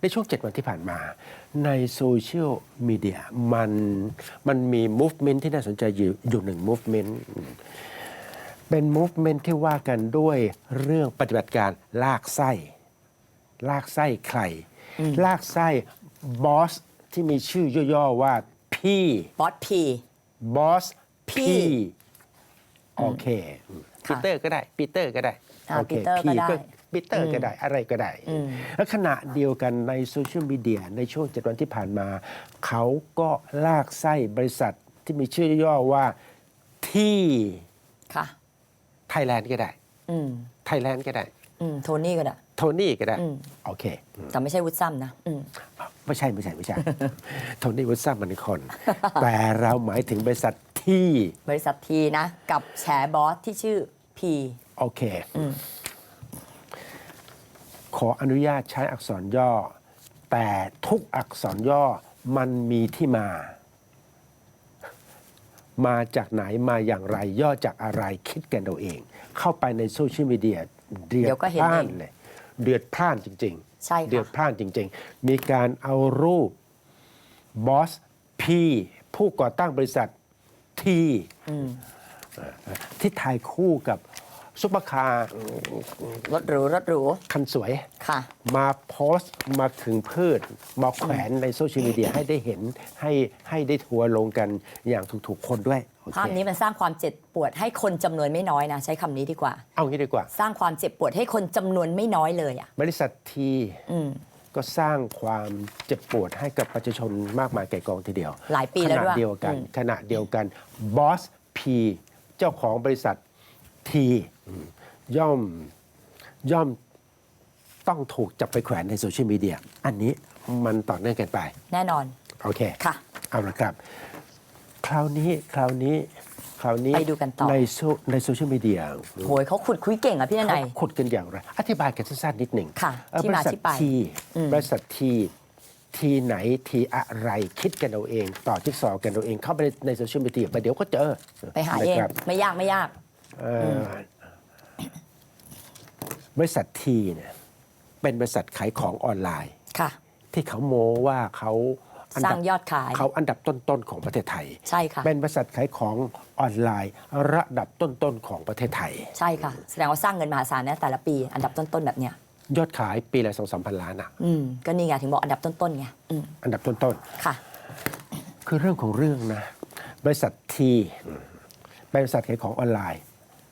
ในช่วง 7 วันที่ผ่านมา ในโซเชียลมีเดียมันมันมี movement ที่น่าสนใจอยู่อยู่หนึ่ง movement เป็น movement ที่ว่ากันด้วยเรื่องปฏิบัติการลากไส้ ลากไส้ใคร ลากไส้บอสที่มีชื่อย่อๆว่าพี่บอสพีบอสพี่พี่โอเคปีค่ะเตอร์ก็ได้ปีเตอร์ก็ได้อ่าโอเคปีเตอร์ก็ได้ ปีเตอร์ก็ได้อะไรก็ได้อืมแล้วขณะเดียวกันในโซเชียลมีเดียในช่วงเจ็ดวันที่ผ่านมา เขาก็ลากไส้บริษัทที่มีชื่อย่อว่าที่ค่ะไทยแลนด์ก็ได้อืมไทยแลนด์ก็ได้อืมโทนี่ก็ได้ โทนี่ก็ได้อืมโอเค แต่ไม่ใช่วุฒิซ้ำนะอืมไม่ใช่ไม่ใช่ไม่ใช่ โทนี่วุฒิซัมมันคน แต่เราหมายถึงบริษัทที่ บริษัททีนะ กับแฉบอสที่ชื่อพี โอเคอืม ขออนุญาตใช้อักษรย่อ แต่ทุกอักษรย่อมันมีที่มา มาจากไหนมาอย่างไรย่อจากอะไรคิดกันเอาเอง เข้าไปในโซเชียลมีเดียเดือเดี๋ดยวก็เห็นพล่านเองเลยเดือดพล่านจริงใช่ๆเดือดค่ะพล่านจริง ๆ มีการเอารูปบอสพี่ผู้ก่อตั้งบริษัทที่อืมที่ถ่ายคู่กับ ซุปเปอร์คาร์รถหรูรถหรูคันสวย ค่ะ มาโพสต์มาถึงพืช มาแขวนในโซเชียลมีเดียให้ได้เห็นให้ให้ได้ทัวร์ลงกันอย่างถูกๆคนด้วยโอเคภาพนี้มันสร้างความเจ็บปวดให้คนจำนวนไม่น้อยนะ ใช้คำนี้ดีกว่า เอางี้ดีกว่า สร้างความเจ็บปวดให้คนจำนวนไม่น้อยเลยอะ บริษัททีอืม ก็สร้างความเจ็บปวดให้กับประชาชนมากมายแก่กองทีเดียวหลายปีแล้วณะด้วยเดียวกัน อืม ขณะเดียวกันบอสพีเจ้าของบริษัทที ย่อมย่อมต้องถูกจับไปแขวนในโซเชียลมีเดีย อันนี้มันต่อเนื่องกันไป แน่นอนโอเคค่ะ เอาละครับ คราวนี้คราวนี้คราวนี้ไปดูกันต่อ ในโซในโซเชียลมีเดียโหยเขาขุดคุยเก่งอะพี่นเขาาย ขุดกันอย่างไร อธิบายกันสั้นๆนิดหนึ่งค่ะเอ่อที่มาบริษัทที่ไป ทีอืมบริษัททีทีไหนทีอะไรคิดกันเอาเอง ต่อจิ๊กซอว์กันเอาเองเข้าไปในในโซเชียลมีเดียไปเดี๋ยวก็เจอ ไปหาเองนะครับไม่ยากไม่ยากเอ่อ บริษัททีเนี่ยเป็นบริษัทขายของออนไลน์ ค่ะ ที่เขาโม้ว่าเขาอันสร้าดังบยอดขาย เขาอันดับต้นๆของประเทศไทย ใช่ค่ะ เป็นบริษัทขายของออนไลน์ ระดับต้นๆของประเทศไทย ใช่ค่ะ แสดงว่าสร้างเงินมหาศาลนะแต่ละปี อันดับต้น ๆ แบบเนี้ยยอดขายปีละสองสามพันล้านอะอืมก็นี่ไงถึงบอกอันดับต้น ๆ ไงอืมอันดับต้นค่ะ ๆ คือเรื่องของเรื่องนะ บริษัททีเป็นบริษัทขายของออนไลน์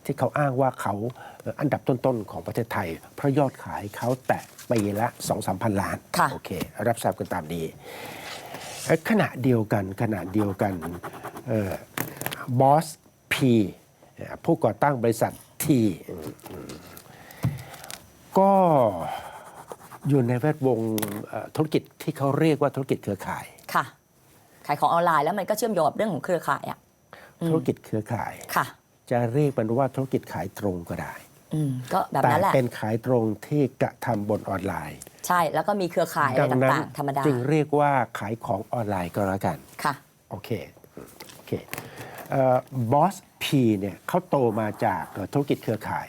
ที่เขาอ้างว่าเขาเอ่ออันดับต้นๆของประเทศไทย เพราะยอดขายเขาแตะปีละ 2 3 0 0 0ล้านค่ะโอเค รับทราบกันตามนี้เอ่อขณะเดียวกันขณะเดียวกันบอสพีผู้ก่อตั้งบริษัททีก็อยู่ในแวดวงเอ่อธุรกิจที่เขาเรียกว่าธุรกิจเครือข่าย ค่ะ ขายของออนไลน์แล้วมันก็เชื่อมโยงกับเรื่องของเครือข่ายอะธุรกิจเครือข่าย ค่ะ จะเรียกมันว่าธุรกิจขายตรงก็ได้อืมก็แบบแต่นั้นแหละ เป็นขายตรงที่กระทำบนออนไลน์ ใช่แล้วก็มีเครือข่ายอะไรดันั้นต่างๆธรรมดาจึงเรียกว่าขายของออนไลน์ก็แล้วกันค่ะโอเคโอเคบอสพีเนี่ยเขาโตมาจากเอ่อธุรกิจเครือข่าย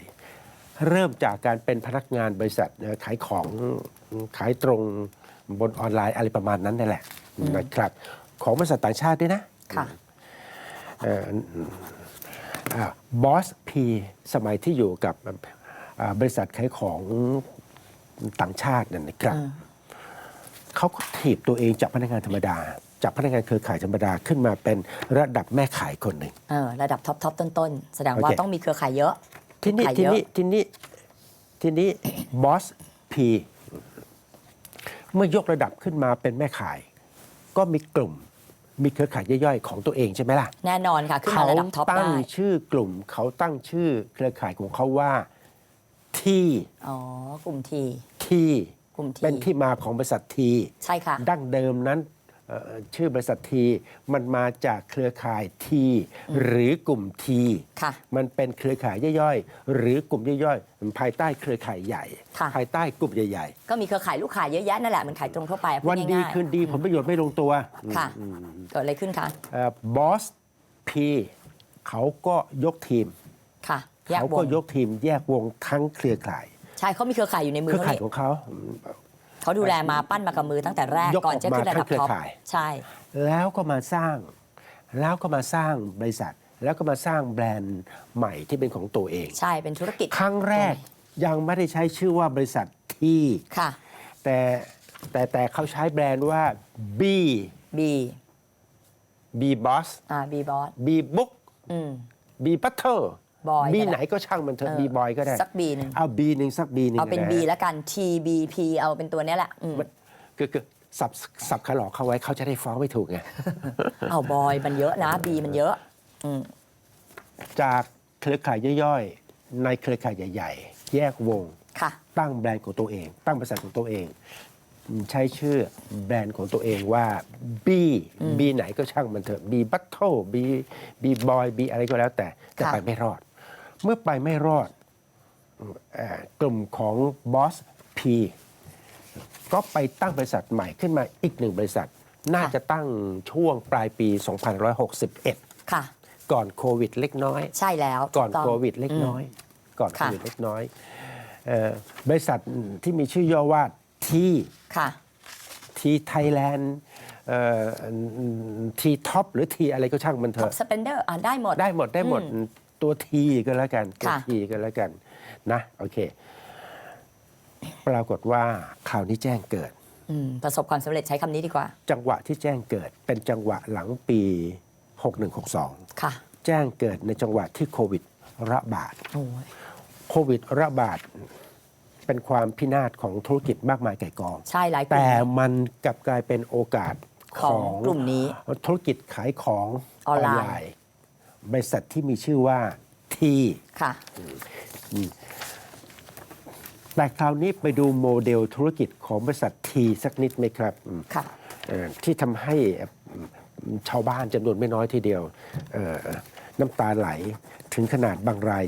เริ่มจากการเป็นพนักงานบริษัทเอ่อขายของขายตรงบนออนไลน์อะไรประมาณนั้นนั่นแหละนะครับของบริษัทต่างชาติด้วยนะค่ะ บอสพีสมัยที่อยู่กับอ่าบริษัทขายของต่างชาตินั่นนะครับอืมเขาก็ถีบตัวเองจากพนักงานธรรมดา จากพนักงานเครือข่ายธรรมดาขึ้นมาเป็นระดับแม่ขายคนหนึ่งเออระดับท็อปทอปต้นๆ แสดงว่าโอเคต้องมีเครือข่ายเยอะทีนี้ขายทีเยอะนี้ทีนี้ทีนี้บอสพีเมื่อยกระดับขึ้นมาเป็นแม่ขาย ก็มีกลุ่ม มีเครือข่ายย่อยๆ ของตัวเองใช่ไหมล่ะแน่นอนค่ะ ขึ้นเขามาระดับท็อปตั้งได้ชื่อกลุ่ม เขาตั้งชื่อเครือข่ายของเขาว่าที่อ๋อกลุ่มทีที่กลุ่มทีเป็นที่มาของบริษัทที ใช่ค่ะ ดั้งเดิมนั้นเอ่อ ชื่อบริษัททีมันมาจากเครือข่ายทีหรือกลุ่มทีค่ะมันเป็นเครือข่ายย่อยๆ หรือกลุ่มย่อยๆ ภายใต้เครือข่ายใหญ่ค่ะภายใต้กลุ่มใหญ่ก็มีเครือข่ายลูกค้าเยอะแยะนั่นแหละมันขายตรงทั่วไปพูๆวันดีง่ายๆคืนดีผลประโยชน์ไม่ลงตัวค่ะเกิดอะไรขึ้นคะบอสพีเขาก็ยกทีมค่ะแยกเขาวก็งยกทีมแยกวงทั้งเครือข่ายใช่เขามีเครือข่ายอยู่ในมืเคอรือเขาข่ายนี่ของเขา เขาดูแลมาปั้นมากับมือตั้งแต่แรกยกก่อนจะขึ้นระดับออกมาทั้งเครือท็อปข่าย ใช่ แล้วก็มาสร้าง แล้วก็มาสร้างบริษัท แล้วก็มาสร้างแบรนด์ใหม่ที่เป็นของตัวเอง ใช่เป็นธุรกิจครั้งแรกยังไม่ได้ใช้ชื่อว่าบริษัทที่ ค่ะ แต่แต่แต่เขาใช้แบรนด์ว่า B B B Boss อ่า B Boss B Book อืม B Butter Boy B ก็ได้ไหนก็ช่างมันเถอะเออ B Boy ก็ได้สัก B หนึ่งเอา B หนึ่งสัก B หนึ่งเอาเป็นะ B ฮะแล้วกัน T B P เอาเป็นตัวเนี้ยแหละอืมมันคือคือสับสับขลอกเขาไว้เขาจะได้ฟ้องไม่ถูกไงเอาบอยมันเยอะนะ B มันเยอะอืมจากเครือข่ายย่อยๆ ในเครือข่ายใหญ่ ๆ แยกวงค่ะตั้งแบรนด์ของตัวเอง ตั้งบริษัทของตัวเอง ใช้ชื่อแบรนด์ของตัวเองว่า B B ไหนก็ช่างมันเถอะ B Battle B B Boy B อะไรก็แล้วแต่แต่ค่ะไปไม่รอด เมื่อไปไม่รอดเอ่อกลุ่มของ Boss P ก็ไปตั้งบริษัทใหม่ขึ้นมาอีกหนึ่งบริษัท น่าจะตั้งช่วงปลายปี 2561 ค่ะ ก่อนโควิดเล็กน้อย ใช่แล้ว ก่อนถูต้งโควิดเล็กน้อย ก่อนโคค่ะวิดเล็กน้อยเอ่อบริษัทที่มีชื่อย่อว่าทีค่ะทีไทยแลนด์ทีท็อปหรือทีอะไรก็ช่างมันเถ Top อะ Spender อ่าได้หมด ได้หมดได้หมด ตัวทีก็แล้วกันตัวค่ะ ทีก็แล้วกันนะโอเค ปรากฏว่าข่าวนี้แจ้งเกิด อืมประสบความสำเร็จใช้คำนี้ดีกว่า จังหวะที่แจ้งเกิด เป็นจังหวะหลังปี 6162 ค่ะ แจ้งเกิดในจังหวะที่โควิดระบาด โอ้ย โควิดระบาดเป็นความพินาศของธุรกิจมากมายไก่กอง ใช่หลายกลุ่แต่มมันกลับกลายเป็นโอกาสของกลุ่มนี้ธุรกิจขายของออนไลน์ บริษัทที่มีชื่อว่าทีค่ะ แต่คราวนี้ไปดูโมเดลธุรกิจของบริษัททีสักนิดไหมครับอืมค่ะเอ่อที่ทำให้อืมชาวบ้านจำนวนไม่น้อยทีเดียวเอ่อน้ำตาไหลถึงขนาดบางราย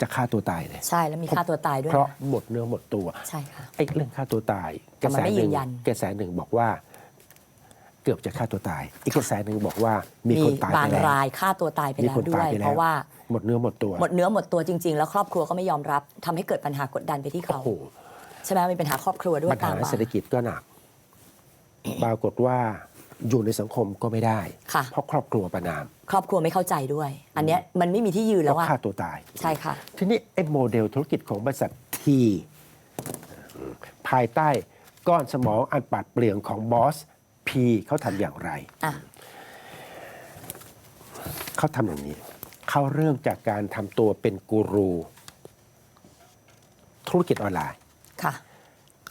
จะฆ่าตัวตายเลยใช่แล้วมีค่าตัวตายด้วยเพราะนะหมดเนื้อหมดตัว ใช่ค่ะไอ้เรื่องฆ่าตัวตายกแต่ระมัแสนไม่หนึ่ยืงนยันกระแสหนึ่งบอกว่า เกือบจะฆ่าตัวตาย อีกกระแสหนึ่งบอกว่ามีมีคนตายบาไปงแล้วรายฆ่าตัวตายไปมีแล้วคนด้ตาวยยไปแล้วเพราะว่าหมดเนื้อหมดตัว หมดเนื้อหมดตัวจริง ๆ แล้วครอบครัวก็ไม่ยอมรับทำให้เกิดปัญหากดดันไปที่โอ้เขาโหใช่ไหมมีปัญหาครอบครัวด้วยปัญหาตามมาเศรษฐกิจก็หนักปรากฏว่าอยู่ในสังคมก็ไม่ได้ค่ะเพราะครอบครัวประนาม ครอบครัวไม่เข้าใจด้วย อันเนี้ยมันไม่มีที่ยืนก็แล้วอะฆ่าตัวตาย ใช่ค่ะ ทีนี้ไอ้โมเดลธุรกิจของบริษัททีภายใต้ก้อนสมองอันปราดเปรื่องของบอสพี เขาทำอย่างไร อะ เขาทำอย่างนี้ เขาเริ่มจากการทำตัวเป็นกูรู ธุรกิจออนไลน์ ค่ะ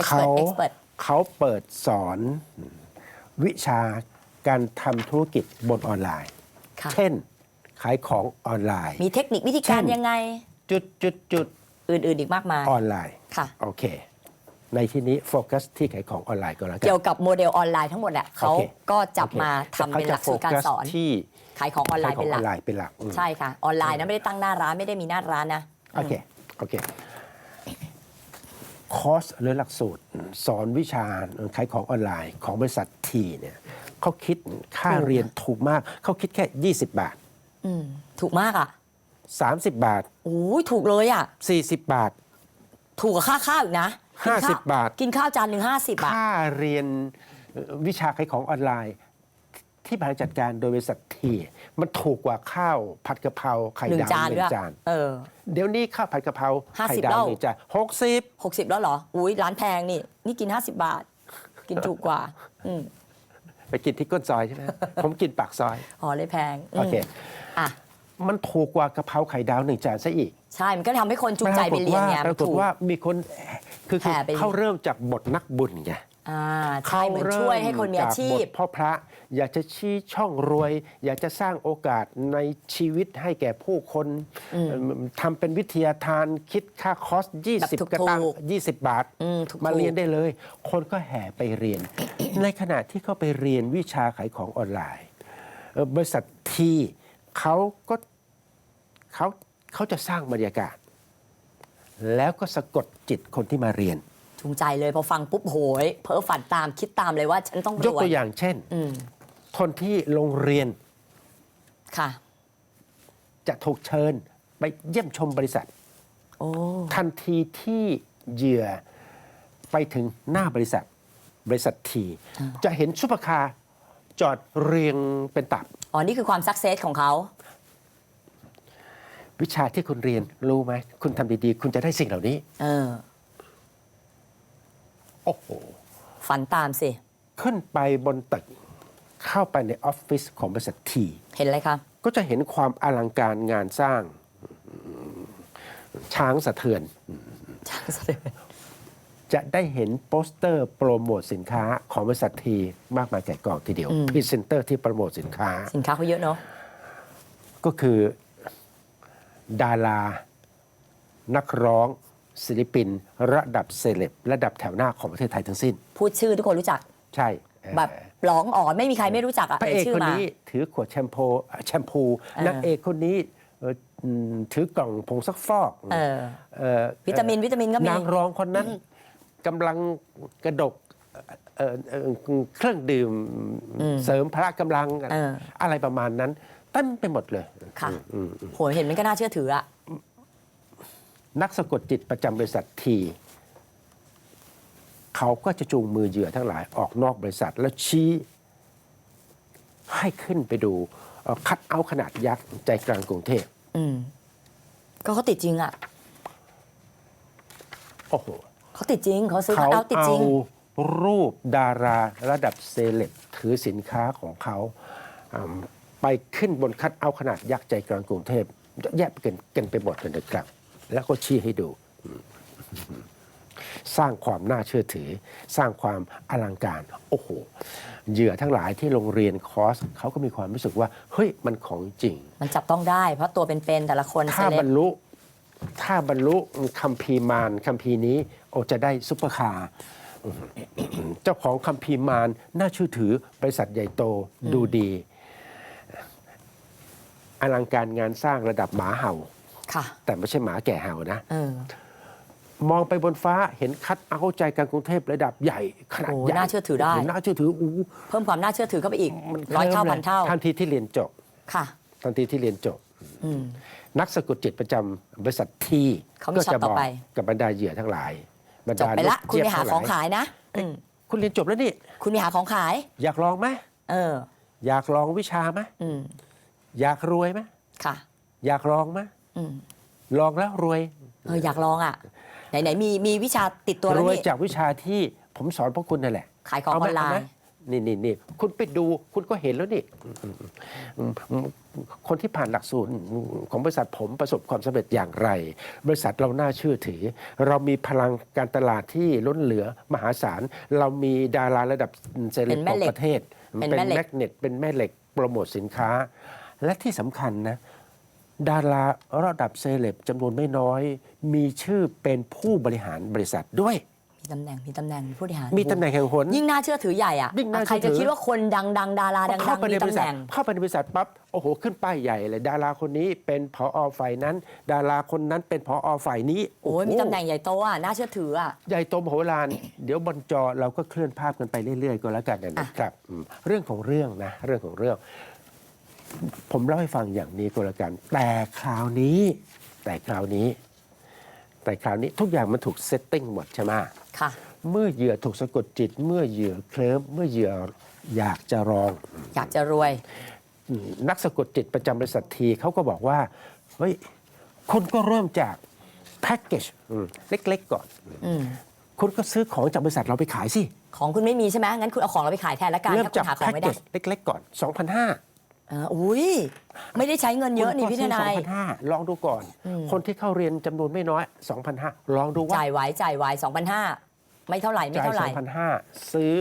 เขา expert expert เขาเปิดสอนวิชาการทำธุรกิจบนออนไลน์ ค่ะ เช่น ขายของออนไลน์ มีเทคนิควิธีการเช่น ยังไง จุดจุดจุดอื่นๆอีกมากมาย ออนไลน์ ค่ะ โอเค ในที่นี้โฟกัสที่ขายของออนไลน์ก็แล้วกัเกี่ยวกับโมเดลออนไลน์ทั้งหมดแหละเขาโอเคก็จับโอเคมาทำเป็นหลักสูตรการสอนแต่เขาจะโฟกัสที่ขายของออนไลขายน์ของเป็นหอลัอกนไลน์เป็นหลักอืมใช่ค่ะ ออนไลน์นะไม่ได้ตั้งหน้าร้านไม่ได้มีหน้าร้านนะโอเคโอเคคอร์สหรือหลักสูตร สอนวิชาขายของออนไลน์ของบริษัททีเนี่ยเขาคิดค่าถูกเรียนถูกมากเขาคิดแค่ 20 บาทอืมถูกมากอะ 30 บาทโอ้ยถูกเลยอะ 40 บาท ถูกกับค่าข้าวอีกนะ กินข้ว50 บาท กินข้าวจานหนึ่งห้าสิบอะค่าเรียนเอ่อวิชาขายของออนไลน์ ที่บริหารจัดการโดยบริษัททีมันถูกกว่าข้าวผัดกะเพราไข่หนึ่งดาวจานหนึ่ด้วยงจาน เออ เดี๋ยวนี้ข้าวผัดกะเพรา50ไข่ดาวแล้ว หนึ่งจานหกสิบหกสิบแล้วเหรอ อุ้ยร้านแพงนี่ นี่กินห้าสิบบาท กินถูกกว่า อืมไปกินที่ก้นซอยใช่ไหม ผมกินปากซอย อ๋อเลยแพงมโอเค อะ มันถูกกว่ากะเพราไข่ดาวหนึ่งจานซะอีกใช่ มันก็ทำให้คนจูงใจไปเรียนไงปรากฏถูก ว่ามีคนคือคือแห่ไป เขาเริ่มจากบทนักบุญไง อ่าใช่เหมือนช่วยให้คนมีอาชีเริ่พจกบทพ่อพระอยากจะชี้ช่องรวย อยากจะสร้างโอกาสในชีวิตให้แก่ผู้คนทำเป็นวิทยาทานคิดค่าคอร์สแบบถูก20 กระตังถูก20 บาท อืมถูกมาถูกเรียนได้เลย คนก็แห่ไปเรียน ในขณะที่เขาไปเรียนวิชาขายของออนไลน์เอ่อบริษัทที่เขาก็ เขาเขาจะสร้างบรรยากาศ แล้วก็สะกดจิตคนที่มาเรียนจูงใจเลยพอฟังปุ๊บโหยเพ้อฝันตามคิดตามเลยว่าฉันต้องรยกวยตัวอย่างเช่นอืมคนที่โรงเรียนค่ะ จะถูกเชิญไปเยี่ยมชมบริษัทโอ้ทันทีที่เหยื่อไปถึงหน้าบริษัท บริษัทที จะเห็นซุปเปอร์คาร์จอดเรียงเป็นตับ อ๋อ นี่คือความสักเซสของเขา วิชาที่คุณเรียนรู้ไหมคุณทำดีๆ คุณจะได้สิ่งเหล่านี้ เออ โอ้โห ฝันตามสิ ขึ้นไปบนตึก เข้าไปในออฟฟิศของบริษัทที เห็นอะไรคะ ก็จะเห็นความอลังการงานสร้าง ช้างสะเทือนช่างแสดงจะได้เห็นโปสเตอร์โปรโมทสินค้าของบริษัททีมากมายแก่กองทีเดียวพรีเซนเตอร์ที่โปรโมทสินค้า สินค้าเขาเยอะเนาะก็คือ ดารา นักร้อง ศิลปิน ระดับเซเลบระดับแถวหน้าของประเทศไทยทั้งสิ้น พูดชื่อทุกคนรู้จัก ใช่เอ่อ แบบร้องอ๋อนไม่มีใครไม่รู้จักอะพระเอกชื่คนมา นี้ถือขวดแชมพูแชมพูเออ นางเอกคนนี้เอ่ออืมถือกล่องผงซักฟอกเออ เอ่อวิตามินวิตามินก็มี นางรองคนนั้นกำลังกระดกเอ่อเอ่อเครื่องดื่มเสริมพละกำลังเอออะไรประมาณนั้น เต็มไปหมดเลยค่ะโหเห็นมันก็น่าเชื่อถืออะนักสะกดจิตประจำบริษัททีเขาก็จะจูงมือเหยื่อทั้งหลายออกนอกบริษัท แล้วชี้ให้ขึ้นไปดูเอ่อคัดเอาท์ขนาดยักษ์ใจกลางกรุงเทพอืมก็เขาติดจริงอะโอ้โหเขาติดจริงเขาซื้อเขาเอาติดเอาจริงรูปดาราระดับเซเลบถือสินค้าของเขาอืม ไปขึ้นบนคัดเอาท์ขนาดยักษ์ใจกลางกรุงเทพเยอะแยะไปกันกันไปหมดเลยนะครับ แล้วก็ชี้ให้ดู สร้างความน่าเชื่อถือ สร้างความอลังการ โอ้โห เหยื่อทั้งหลายที่โรงเรียนคอร์สเขาก็มีความรู้สึกว่า เฮ้ย มันของจริง มันจับต้องได้ เพราะตัวเป็นๆแต่ละคนเซถ้าเลบบรรลุถ้าบรรลุคัมภีร์มารคัมภีร์นี้ โอจะได้ซุปเปอร์คาร์เจ้าของคัมภีร์มารน่าเชื่อถือบริษัทใหญ่โตดูดี อลังการงานสร้างระดับหมาเห่า ค่ะ แต่ไม่ใช่หมาแก่เห่านะ เออมองไปบนฟ้าเห็นคัดเอาท์ใจกลางกรุงเทพระดับใหญ่ขนาดโอ้ใหญ่น่าเชื่อถือได้ น่าเชื่อถืออู้เพิ่มความน่าเชื่อถือเข้าไปอีกมันร้อยเท่าคลิ้พัมนลเท่าทันทีที่เรียนจบค่ะ ทันทีที่เรียนจบ อืม นักสะกดจิตประจำบริษัททีเขามีก็ช็อตจะต่บออกไป กับบรรดาเหยื่อทั้งหลายบรรจบดาไปละกคุณไปหาเจี๊ยบของทั้ลขายนะอืมคุณเรียนจบแล้วนี่ คุณไปหาของขาย อยากลองไหมเออ อยากลองวิชาไหมอืม อยากรวยไหมค่ะ อยากลองไหมอืมลองแล้วรวยเอออยากลองอะ ไหนไหนมีมีวิชาติดตัวแล้รววยนี่จากวิชาที่ผมสอนพวกคุณนั่นแหละ ขายของอเาหมอนไลเาหมน์นี่นี่นี่คุณไปดูคุณก็เห็นแล้วนี่อืมอืมอืมคนที่ผ่านหลักสูตรของบริษัทผมประสบความสำเร็จอย่างไร บริษัทเราน่าเชื่อถือ เรามีพลังการตลาดที่ล้นเหลือมหาศาล เรามีดาราระดับเซเลเป็บนแม่ของเหล็กประเทศ เป็นเป็นแม่เหล็ก แมกเนตเป็นแม่เหล็กโปรโมทสินค้า และที่สำคัญนะดาราระดับเซเลบจำนวนไม่น้อย มีชื่อเป็นผู้บริหารบริษัทด้วย มีตำแหน่งมีตำแหน่งมีผู้บริหารมีตำแหน่งแห่งหน ยิ่งน่าเชื่อถือใหญ่อะยิ่งน่าใครเชื่อถืจะอคิดว่าคนดังดังดาราดังเข้าดังไปในมีบตำริแหษัทน่ง เข้าไปในบริษัทปั๊บโอ้โห ขึ้นป้ายใหญ่เลยดาราคนนี้เป็นผอฝ่ายนั้น ดาราคนนั้นเป็นผอฝ่ายนี้โอ้ยมีตำแหน่งใหญ่โตอะน่าเชื่อถืออะใหญ่โตมโหฬาร เดี๋ยวบนจอเราก็เคลื่อนภาพกันไปเรื่อยๆ ก็แล้วกันนะครับอืมเรื่องของเรื่องนะเรื่องของเรื่อง ผมเล่าให้ฟังอย่างนี้ก็แล้วกัน แต่คราวนี้ แต่คราวนี้ แต่คราวนี้ทุกอย่างมันถูกเซตติ้งหมดใช่ไหมค่ะ เมื่อเหยื่อถูกสะกดจิต เมื่อเหยื่อเคลิ้มเมื่อเหยื่ออยากจะลอง อยากจะรวย นักสะกดจิตประจำบริษัททีเขาก็บอกว่าเฮ้ยคุณก็เริ่มจากแพ็กเกจอืมเล็ก ๆ ก่อน อืมคุณก็ซื้อของจากบริษัทเราไปขายสิ ของคุณไม่มีใช่ไหมงั้นคุณเอาของเราไปขายแทนละกันเริ่มถ้าคุจากณหาขอแพ็งกไม่เกได้ จเล็ก ๆ ก่อน 2,500เอออุ้ยไม่ได้ใช้เงินเยอะนี่พี่ทนาย2,500ลองดูก่อน คนที่เข้าเรียนจำนวนไม่น้อย2,500ลองดูว่าจ่ายไว้จ่ายไว้สองพันห้าไม่เท่าไหร่ไม่จ่ายเท่าไหร่2,500ซื้อ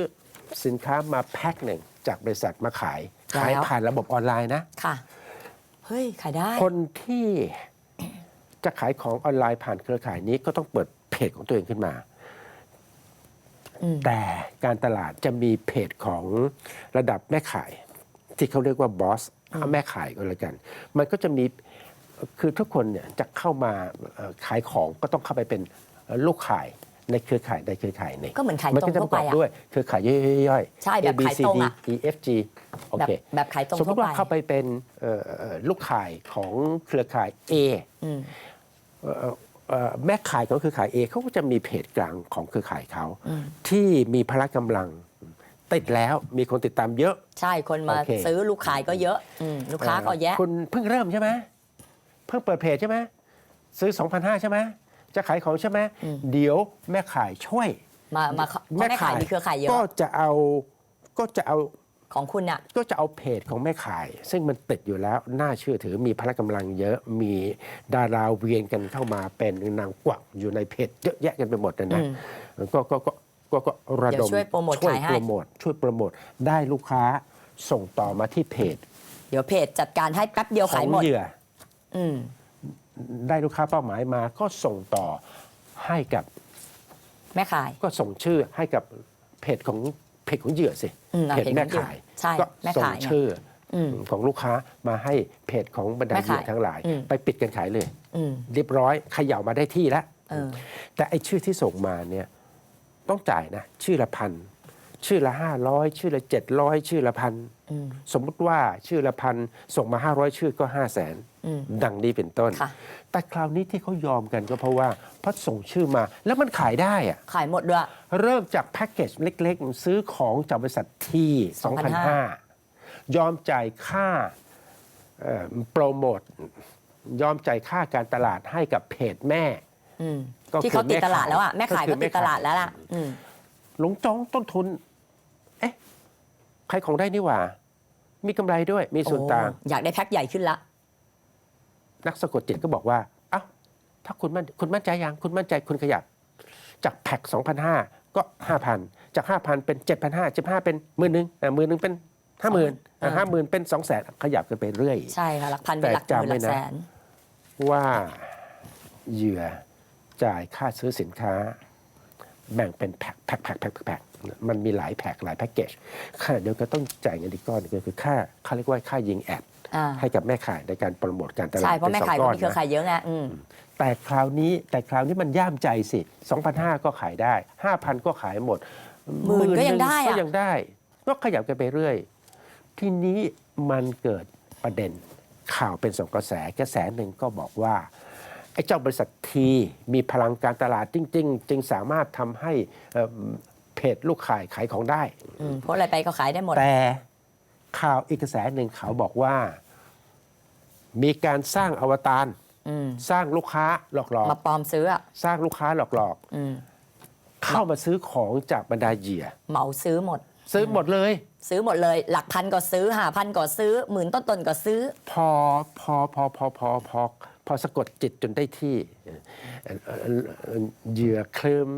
สินค้ามาแพ็คหนึ่งจากบริษัทมาขายขายแล้วผ่านระบบออนไลน์นะค่ะเฮ้ยขายได้ คนที่จะขายของออนไลน์ผ่านเครือข่ายนี้ก็ต้องเปิดเพจของตัวเองขึ้นมาอืมแต่การตลาดจะมีเพจของระดับแม่ขาย ที่เขาเรียกว่าบอสแม่ขายก็แล้วกัน มันก็จะมีคือทุกคนเนี่ยจะเข้ามาเอ่อขายของก็ต้องเข้าไปเป็นลูกขายในเครือข่ายในเครือข่ายหนึ่งก็เหมือนขายมันตรงก็จะทั่ปวระไปกอบอะด้วยเครือข่ายย่อยๆใช่แบบ A B ขาย C ตรง D อะ E F G โอแบบเคแบบขายตรงสมมทั่วติว่าไปเข้าไปเป็นเอ่อเอ่อลูกข่ายของเครือข่าย A อืมเอ่อเอ่อแม่ขายของเครือข่ายเอเขาก็จะมีเพจกลางของเครือข่ายเขาที่มีพละกำลัง ติดแล้วมีคนติดตามเยอะ ใช่คนมาโอเค ซื้อลูกขายก็เยอะอืมลูกค้าก็แยะ คุณเพิ่งเริ่มใช่ไหมเพิ่งเปิดเพจใช่ไหมซื้อ 2,500 ใช่ไหมจะขายของใช่ไหมเดี๋ยวแม่ขายช่วย มามาเขาเพราะแม่ขายมีเครือข่ายเยอะก็จะเอาก็จะเอาของคุณอะก็จะเอาเพจของแม่ขาย ซึ่งมันติดอยู่แล้วน่าเชื่อถือมีพละกำลังเยอะมีดาราเวียนกันเข้ามาเป็นนางกวักอยู่ในเพจเยอะแยะกันไปหมดนะนะก็ก็ก็ ก็ก็ระเดี๋ดยวมช่วยโปรโมทช่วยขายให้ โปรโมทช่วยโปรโมทได้ลูกค้าส่งต่อมาที่เพจเดี๋ยวเพจจัดการให้แป๊บเดียวขอขายงหมด เหยื่อ อืม ได้ลูกค้าเป้าหมายมาก็ส่งต่อให้กับแม่ขาย ก็ส่งชื่อให้กับเพจของเพจของเหยื่อสิอืมอะเพจเพจของแม่เหยื่อขายใช่ก็แม่ส่งขายไงชื่ออมของลูกค้ามาให้เพจของบรรดาแม่เหยื่ขาอยทั้งหลาย อืม ไปปิดกันขายเลย อืม เรียบร้อยเขย่ามาได้ที่แล้วเออ แต่ไอ้ชื่อที่ส่งมาเนี่ย ต้องจ่ายนะ ชื่อละพันชื่อละห้าร้อยชื่อละเจ็ดร้อยชื่อละพันอืมสมมุติว่าชื่อละพันส่งมาห้าร้อยชื่อก็ห้าแสนอืมดังนี้เป็นต้นค่ะแต่คราวนี้ที่เขายอมกันก็เพราะว่าเพราะส่งชื่อมาแล้วมันขายได้อะขายหมดด้วยเริ่มจากแพ็กเกจเล็กๆ ซื้อของจากบริษัทที่ 2,500 ยอมจ่ายค่าเอ่อโปรโมท ยอมจ่ายค่าการตลาดให้กับเพจแม่อืมก็คือ ที่เขาติดตลาดแล้วอะแม่แม่ขายขายก็ก็คือแม่ติดตลาดขายแล้วล่ะอืมหลงจ้องต้นทุน เอ๊ะใครของได้นี่หว่า มีกำไรด้วย มีส่วนต่างโอ้อยากได้แพ็คใหญ่ขึ้นละ นักสะกดจิตก็บอกว่า เอ้า ถ้าคุณมั่นคุณมั่นใจยัง คุณมั่นใจคุณขยับ จากแพ็ก2,500 ก็ 5,000 จาก 5,000 เป็น 7,500 7,500เป็นหมื่นหนึ่งหมื่นหนึ่งเป็น50,000อ่าห้าหมื่นเป็น200,000ขยับกันไปเรื่อย ใช่ค่ะหลักพันเป็นหลักหแต่มื่นหจำไว้ลักนะแสนว่าเหยื่อ จ่ายค่าซื้อสินค้า แบ่งเป็นแพ็คแพ็คแพ็คแพ็คแพ็คมันมีหลายแพ็คหลายแพ็กเกจขณะเดียวกันต้องจ่ายเงินอีกก้อนหนึ่งก็คือค่าเขาเรียกว่าค่ายิงแอดอ่าให้กับแม่ขายในการโปรโมทการตลาดใช่เพราะแม่ป็นสองขายก้ก็อนมีเครือนะข่ายเยอะไงอืมแต่คราวนี้แต่คราวนี้มันย่ามใจสิ2,500 ก็ขายได้ 5,000 ก็ขายหมดหมื่นก็ยังได้อะก็ยังได้ ก็ขยับกันไปเรื่อย ทีนี้มันเกิดประเด็นข่าวเป็นสองกระแสกระแสหนึ่งก็บอกว่าไอ้เจ้าบริษัททีมีพลังการตลาดจริง ๆ จึงสามารถทำให้เอ่อเพจลูกขายขายของได้อืมเพราะอะไรไปก็ขายได้หมด แต่ข่าวอีกกระแสหนึ่งเขาบอกว่า มีการสร้างอวตารอืมสร้างลูกค้าหลอกหลอกมาปลอมซื้ออะสร้างลูกค้าหลอกหลอกอืมเข้ามาซื้อของจากบรรดาเหยื่อเหมาซื้อหมด ซื้อหมดเลย ซื้อหมดเลย หลักพันก็ซื้อหาพันก็ซื้อหมื่นต้นๆก็ซื้อ พอพอพอพอพอพอพ อสะกดจิตจนได้ที่เอ่อเอ่อเอ่อเหยื่อเคลิม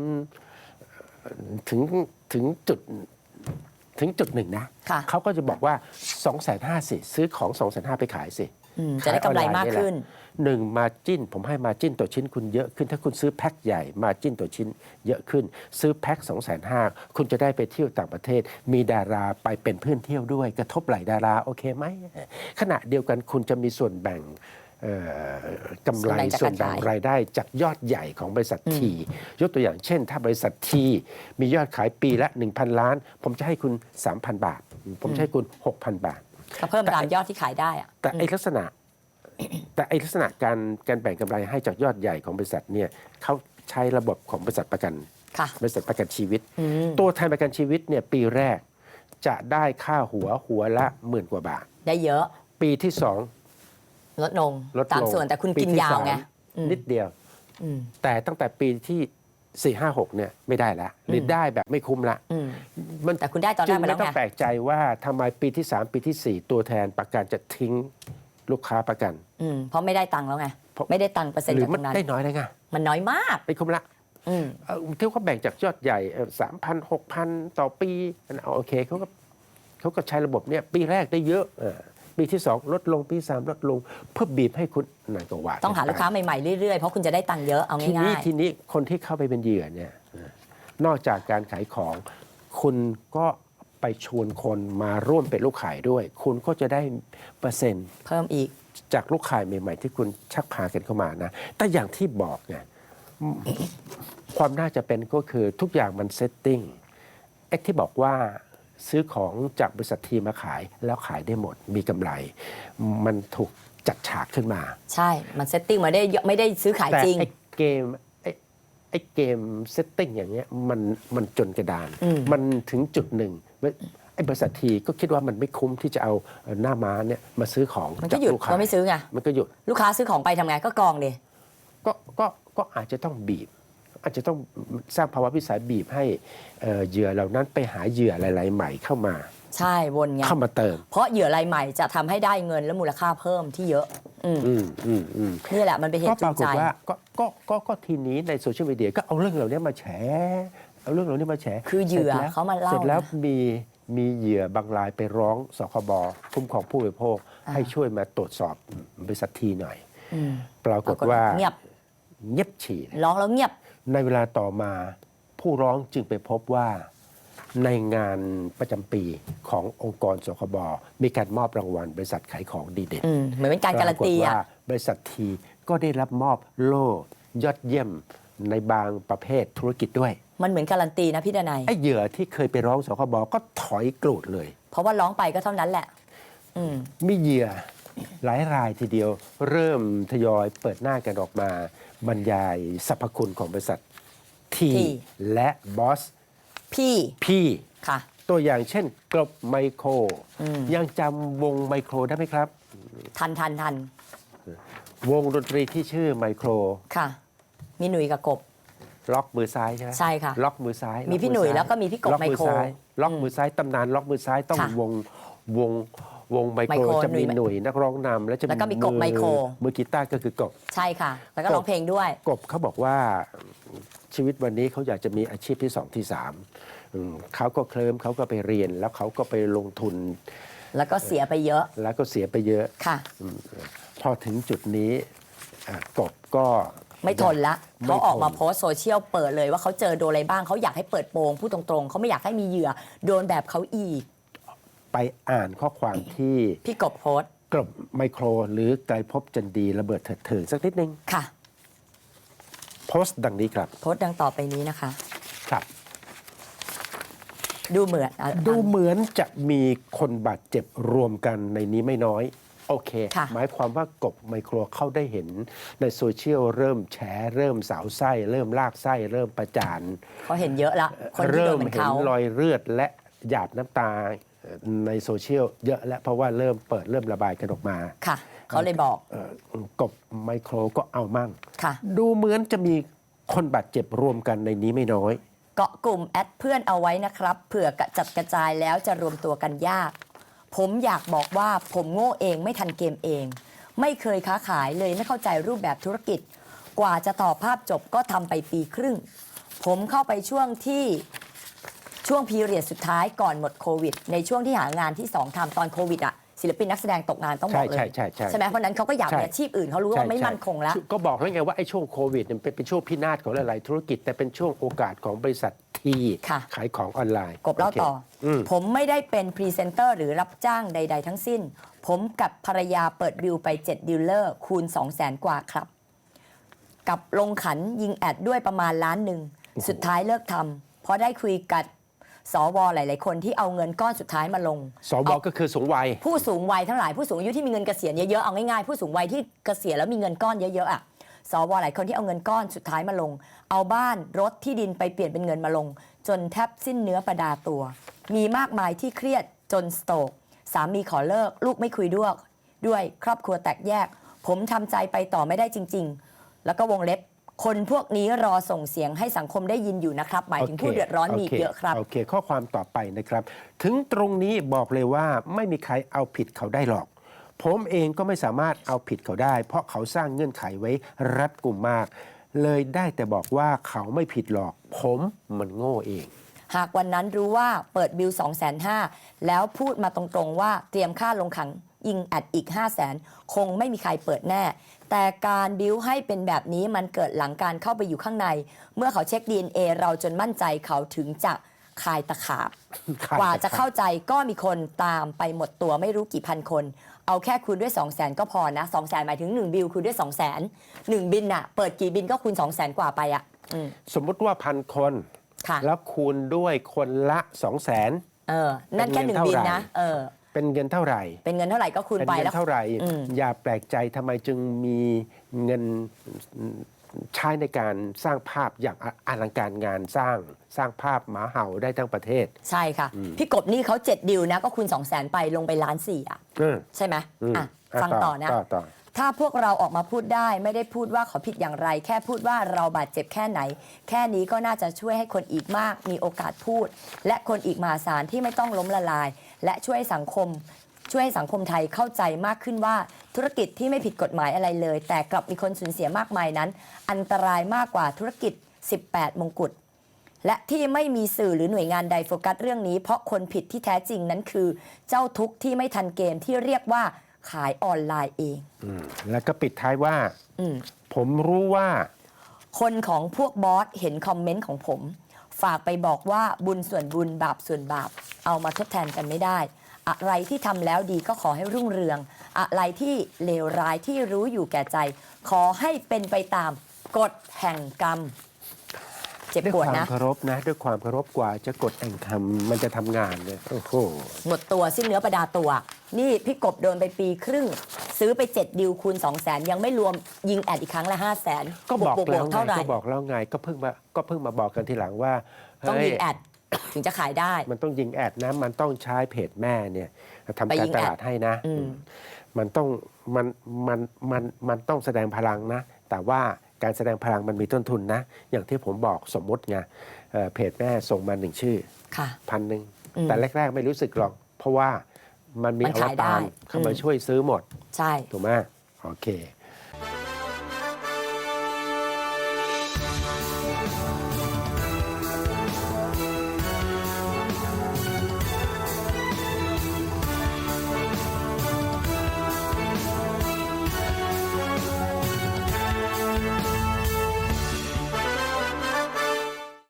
ถึงถึงจุดถึงจุดหนึ่งนะค่ะเขาก็จะบอกว่า2องแสนห้าสิซื้อของ2องแสนห้าไปขายสิอืมจะได้กำไรมากขึ้นหนึ่งมาจิ้น ผมให้มาจิ้นต่อชิ้นคุณเยอะขึ้น ถ้าคุณซื้อแพ็คใหญ่มาจิ้นต่อชิ้นเยอะขึ้น ซื้อแพ็ค2องแสนห้าคุณจะได้ไปเที่ยวต่างประเทศ มีดาราไปเป็นเพื่อนเที่ยวด้วย กระทบไหลดาราโอเคไหมขณะเดียวกันคุณจะมีส่วนแบ่งเอ่อ กำไรส่ส่ววนนแบ่แบ่งงจากการขายรายได้จากยอดใหญ่ของบริษัทที ยกตัวอย่างเช่น ถ้าบริษัททีมียอดขายปีละ 1,000 ล้าน ผมจะให้คุณ 3,000 บาท ผมจะให้คุณ 6,000 บาท ก็เพิ่มตามยอดที่ขายได้อะแต่ไอลักษณะ แต่ไอลักษณะการการแบ่งกำไรให้จากยอดใหญ่ของบริษัทเนี่ยเขาใช้ระบบของบริษัทประกันค่ะบริษัทประกันชีวิตอืมตัวแทนประกันชีวิตเนี่ยปีแรกจะได้ค่าหัวหัวละหมื่นกว่าบาท ได้เยอะ ปีที่สอง ลดลงลดลงตามส่วนแต่คุณปีกินที่ยาวไงสมอืมนิดเดียว อืมแต่ตั้งแต่ปีที่สี่ห้าหกเนี่ยไม่ได้ละหรืออได้แบบไม่คุ้มละ อืมมันแต่คุณได้ตอนแรจึกงมาไม่แล้วต้อไงงแปลกใจว่าทำไมปีที่สามปีที่สี่ตัวแทนประกันจะทิ้งลูกค้าประกัน อืมเพราะไม่ได้ตังค์แล้วไงเพราะ ไม่ได้ตังค์เปอร์เซ็นต์หรืจากมัตรงนั้น ได้น้อยได้ไงมันน้อยมาก ไม่คุ้มละอืมเอ่อที่เขาแบ่งจากยอดใหญ่สามพันหกพันต่อปีอันเอาโอเคเขาก็เขาก็ใช้ระบบเนี่ยปีแรกได้เยอะเออ ปีที่สองลดลงปีสามลดลง เพื่อบีบให้คุณนั่นก็ว่าต้องหาลูกค้าใหม่ๆเรื่อยๆ เพราะคุณจะได้ตังค์เยอะเอาทีนี้ง่ายทีนี้คนที่เข้าไปเป็นเหยื่อเนี่ยเออนอกจากการขายของคุณก็ไปชวนคนมาร่วมเป็นลูกขายด้วย คุณก็จะได้เปอร์เซ็นต์ๆเพิ่มอีกจากลูกขายใหม่ ๆ ที่คุณชักพากันเข้ามานะ แต่อย่างที่บอกไงอืมความน่าจะเป็นก็คือทุกอย่างมันเซตติ้งไอ้ที่บอกว่า ซื้อของจากบริษัททีมาขาย แล้วขายได้หมดมีกำไร มันถูกจัดฉากขึ้นมา ใช่ มันเซตติ้งมาได้เยอะไม่ได้ซื้อขายแต่จริง ไอ้เกมไอ้ไอ้เกมเซตติ้งอย่างเงี้ยมันมันจนกระดาน อืม มันถึงจุดหนึ่งไอ้บริษัททีก็คิดว่ามันไม่คุ้มที่จะเอาเอ่อหน้าม้าเนี่ยมาซื้อของมันจาก็หยุดลูกค้าก็ไม่ซื้อไงมันก็หยุด ลูกค้าซื้อของไปทำไงก็กองดิก็ก็ก็อาจจะต้องบีบ อาจจะต้องสร้างภาวะพิสัยบีบให้เอ่อเหยื่อเหล่านั้นไปหาเหยื่อหลาย ๆ ใหม่เข้ามา ใช่วนไงเข้ามาเติม เพราะเหยื่อรายใหม่จะทำให้ได้เงินและมูลค่าเพิ่มที่เยอะ อืมอืมอืมอืมนี่แหละมันเป็นเหก็ตุปจูรางกใจฏว่าก็ก็ก็ก็ทีนี้ในโซเชียลมีเดียก็เอาเรื่องเหล่านี้มาแฉเอาเรื่องเหล่านี้มาแฉคือเหยื่อสร็จแล้วเขามาเล่าเสร็จแล้วนะมีมีเหยื่อบางรายไปร้องสคบคุ้มครองผู้บริโภคอ่าให้ช่วยมาตรวจสอบบริษัททีหน่อยอืมปรากฏว่าเงียบเงียบฉี่เลยร้องแล้วเงียบ ในเวลาต่อมาผู้ร้องจึงไปพบว่าในงานประจำปีขององค์กรสคบมีการมอบรางวัล บริษัทขายของดีเด่นอืมเหมือนเป็นการการันตีปอะว่าบริษัททีก็ได้รับมอบโล่ยอดเยี่ยมในบางประเภทธุรกิจด้วย มันเหมือนการันตีนะพี่ดนัยไอ้เหยื่อที่เคยไปร้องสคบก็ถอยกรูดเลย เพราะว่าร้องไปก็เท่านั้นแหละอืมมีเหยื่อ หลายรายทีเดียวเริ่มทยอยเปิดหน้ากันออกมาบรรยายสรรพคุณของบริษัทที T และบอสพี่พี่ค่ะ ตัวอย่างเช่นกลบไมโคร อืม ยังจำวงไมโครได้ไหมครับ ทันทันทันวงดนตรีที่ชื่อไมโคร ค่ะ มีหนุ่ยกับกบ ล็อกมือซ้ายใช่ไหมใช่ค่ะล็อกมือซ้ายมีพี่หนุ่ยแล้วก็มีพี่กบล็อมือซ้ายไมโครล็อกมือซ้ายตำนานล็อกมือซ้ายต้องค่ะ วงวง วงไมโครไมโครจะมีหนุ่ยหนุ่ยนักร้องนำแล้วจะแล้วก็มีกบไมโคร มือกีตาร์ก็คือกบ ใช่ค่ะ แล้วก็ร้องเพลงด้วย กบเขาบอกว่าชีวิตวันนี้เขาอยากจะมีอาชีพที่สองที่สามอืมเขาก็เคลิ้มเขาก็ไปเรียน แล้วเขาก็ไปลงทุนแล้วก็เสียไปเยอะแล้วก็เสียไปเยอะ ค่ะ พอถึงจุดนี้อะกบก็ ไม่ทนละไม่เขาออกมาทนโพสต์โซเชียลเปิดเลยว่าเขาเจอโดนอะไรบ้างเขาอยากให้เปิดโปงพูดตรงๆเขาไม่อยากให้มีเหยื่อ โดนแบบเขาอีก ไปอ่านข้อความที่พี่กบโพสต์กลบไมโครหรือไกลภพจันดีระเบิดเถิดเถิงสักนิดนึงค่ะ โพสต์ดังนี้ครับ โพสต์ดังต่อไปนี้นะคะ ครับ ดูเหมือนอะ ดูเหมือนจะมีคนบาดเจ็บรวมกันในนี้ไม่น้อย โอเค ค่ะ หมายความว่ากบไมโครเข้าได้เห็น ในโซเชียลเริ่มแฉเริ่มสาวไส้ เริ่มลากไส้ เริ่มประจาน เขาเห็นเยอะละ คนที่โดเริ่นมเหมือนเห็นเขา รอยเลือดและหยาดน้ำตา ในโซเชียลเยอะแล้วเพราะว่าเริ่มเปิดเริ่มระบายกันออกมาค่ะ เขาเลยบอกเอ่อกบไมโครก็เอามั่งค่ะดูเหมือนจะมีคนบาดเจ็บรวมกันในนี้ไม่น้อย เกาะกลุ่มแอดเพื่อนเอาไว้นะครับเผื่อกระจัดกระจายแล้วจะรวมตัวกันยาก ผมอยากบอกว่าผมโง่เองไม่ทันเกมเอง ไม่เคยค้าขายเลยไม่เข้าใจรูปแบบธุรกิจ กว่าจะต่อภาพจบก็ทำไปปีครึ่ง ผมเข้าไปช่วงที่ ช่วงพีเรียดสุดท้ายก่อนหมดโควิด ในช่วงที่หางานที่ 2ทำตอนโควิดอะศิลปินนักแสดงตกงานต้องบอกเลยใช่ใช่ใช่ใช่ไหมเพราะฉะนั้นเขาก็อยากใช่มีอาชีพอื่นเขารู้ว่าไม่มั่นคงแล้วใช่ก็บอกแล้วไงว่าไอ้ช่วงโควิดเนี่ยเป็นเป็นช่วงพินาศของหลายๆธุรกิจ แต่เป็นช่วงโอกาสของบริษัททีค่ะขายของออนไลน์ กบเล่าโคต่ออมผมไม่ได้เป็นพรีเซนเตอร์หรือรับจ้างใด ๆ ทั้งสิ้น ผมกับภรรยาเปิดดิวไป 7 ดิลเลอร์ คูณ 2 0 0แสนกว่าครับ กับลงขันยิงแอดด้วยประมาณล้านหนึ่ง สุดท้ายเลิกทำเพราะได้คุยกับ สวหลาย ๆ คนที่เอาเงินก้อนสุดท้ายมาลง สวก็คือสูงวัย ผู้สูงวัยทั้งหลายผู้สูงอายุที่มีเงินเกษียณเยอะ ๆ เอาง่าย ๆ ผู้สูงวัยที่เกษียณแล้วมีเงินก้อนเยอะ ๆ อะ สวหลายคนที่เอาเงินก้อนสุดท้ายมาลง เอาบ้านรถที่ดินไปเปลี่ยนเป็นเงินมาลง จนแทบสิ้นเนื้อประดาตัว มีมากมายที่เครียดจนสโตรกสามีขอเลิก ลูกไม่คุยด้วยด้วยครอบครัวแตกแยก ผมทำใจไปต่อไม่ได้จริง ๆ แล้วก็วงเล็บ คนพวกนี้รอส่งเสียงให้สังคมได้ยินอยู่นะครับ หมายถึงผู้เดือดร้อนมีอีกเยอะครับ โอเค ข้อความต่อไปนะครับ ถึงตรงนี้บอกเลยว่าไม่มีใครเอาผิดเขาได้หรอก ผมเองก็ไม่สามารถเอาผิดเขาได้ เพราะเขาสร้างเงื่อนไขไว้รัดกุมมาก เลยได้แต่บอกว่าเขาไม่ผิดหรอก ผมมันโง่เองหากวันนั้นรู้ว่าเปิดบิล2 5 0 0 0แล้วพูดมาตรงๆว่าเตรียมค่าลงขังยิงแอดอีก 5 0 0 0 0 0คงไม่มีใครเปิดแน่ แต่การบิลให้เป็นแบบนี้มันเกิดหลังการเข้าไปอยู่ข้างใน เมื่อเขาเช็ค DNA เราจนมั่นใจเขาถึงจะคายตะขาบคายตะขาบ กว่าจะเข้าใจก็มีคนตามไปหมดตัวไม่รู้กี่พันคน เอาแค่คูณด้วย 2 0 0 0 0 0 ก็พอนะ2 0 0 0 0 0 หมายถึง 1 บิลคูณด้วย 2 0 0 0 0 0 1บินอะเปิดกี่บินก็คูณ 2 0 0 0 0 0 กว่าไปอะอืมสมมุติว่าพันคน ค่ะแล้วคูณด้วยคนละ 2 0 0 0 0 0 เออนั่นแค่หนึ่งเป็นเงินบินเท่าไหร่นะเออ เป็นเงินเท่าไหร่ เป็นเงินเท่าไหร่ก็คูณเป็นไปเงิแล้ว นเท่าไหร่ อืม อย่าแปลกใจทำไมจึงมีเงินใช้ในการสร้างภาพอย่างออลังการงานสร้างสร้างภาพหมาเห่าได้ทั้งประเทศ ใช่ค่ะ พี่กบนี่เขาเจ็ดดิวนะ ก็คูณ2 0 0 0 0 0 ไปลงไปล้านสี่อะ อืมใช่ไหมอืมอะ ฟังต่อนะ ต่อต่อ ถ้าพวกเราออกมาพูดได้ ไม่ได้พูดว่าเขาผิดอย่างไร แค่พูดว่าเราบาดเจ็บแค่ไหน แค่นี้ก็น่าจะช่วยให้คนอีกมาก มีโอกาสพูด และคนอีกมหาศาลที่ไม่ต้องล้มละลาย และช่วยสังคม ช่วยให้สังคมไทยเข้าใจมากขึ้นว่าธุรกิจที่ไม่ผิดกฎหมายอะไรเลย แต่กลับมีคนสูญเสียมากมายนั้น อันตรายมากกว่าธุรกิจ 18 มงกุฎและที่ไม่มีสื่อหรือหน่วยงานใดโฟกัสเรื่องนี้ เพราะคนผิดที่แท้จริงนั้นคือ เจ้าทุกข์ที่ไม่ทันเกมที่เรียกว่า ขายออนไลน์เอง อืมแล้วก็ปิดท้ายว่า อืม ผมรู้ว่า คนของพวกบอสเห็นคอมเมนต์ของผม ฝากไปบอกว่าบุญส่วนบุญบาปส่วนบาป เอามาทดแทนกันไม่ได้ อะไรที่ทำแล้วดีก็ขอให้รุ่งเรือง อะไรที่เลวร้ายที่รู้อยู่แก่ใจ ขอให้เป็นไปตามกฎแห่งกรรม เจ็บด้วยปวดความนะเคารพนะ ด้วยความเคารพกว่าจะกดแองคำมันจะทำงานเนี่ยโอ้โหหมดตัวสิ้นเนื้อประดาตัว นี่พี่กบโดนไปปีครึ่ง ซื้อไป 7 ดิวคูณ 2 0 0แสนยังไม่รวมยิงแอดอีกครั้งละ 5 0 0แสนก็บอกบวแล้วกๆไงเท่าไหร่ก็บอกแล้วไงก็เพิ่งมาก็เพิ่งมาบอกกันทีหลังว่าต้องเฮ้ยิงแอดถึงจะขายได้ มันต้องยิงแอดนะ มันต้องใช้เพจแม่เนี่ยทำไปการยิงตแอดลาดให้นะอืมมันต้องมันมันมันมันต้องแสดงพลังนะ แต่ว่า การแสดงพลังมันมีต้นทุนนะ อย่างที่ผมบอกสมมติไงเอ่อเพจแม่ส่งมาหนึ่งชื่อค่ะ พันหนึ่งอืมแต่แรก ๆ ไม่รู้สึกหรอก เพราะว่ามันมีมันอวขายได้ตารเข้ามาอืม ช่วยซื้อหมด ใช่ ถูกไหมโอเค